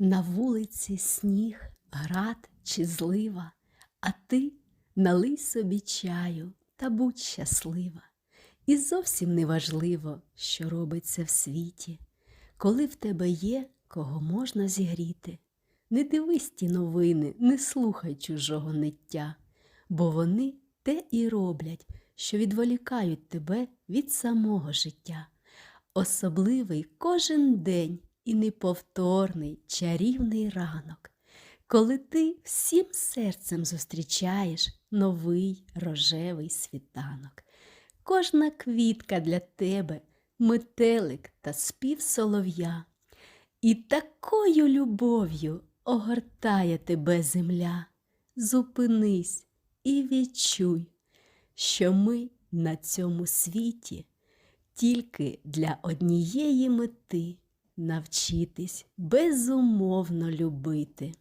На вулиці сніг, град чи злива, а ти налий собі чаю та будь щаслива. І зовсім не важливо, що робиться в світі, коли в тебе є, кого можна зігріти. Не дивись ті новини, не слухай чужого ниття, бо вони те і роблять, що відволікають тебе від самого життя. Особливий кожен день і неповторний чарівний ранок, коли ти всім серцем зустрічаєш новий рожевий світанок. Кожна квітка для тебе метелик та спів солов'я, і такою любов'ю огортає тебе земля. Зупинись і відчуй, що ми на цьому світі тільки для однієї мети навчитись безумовно любити.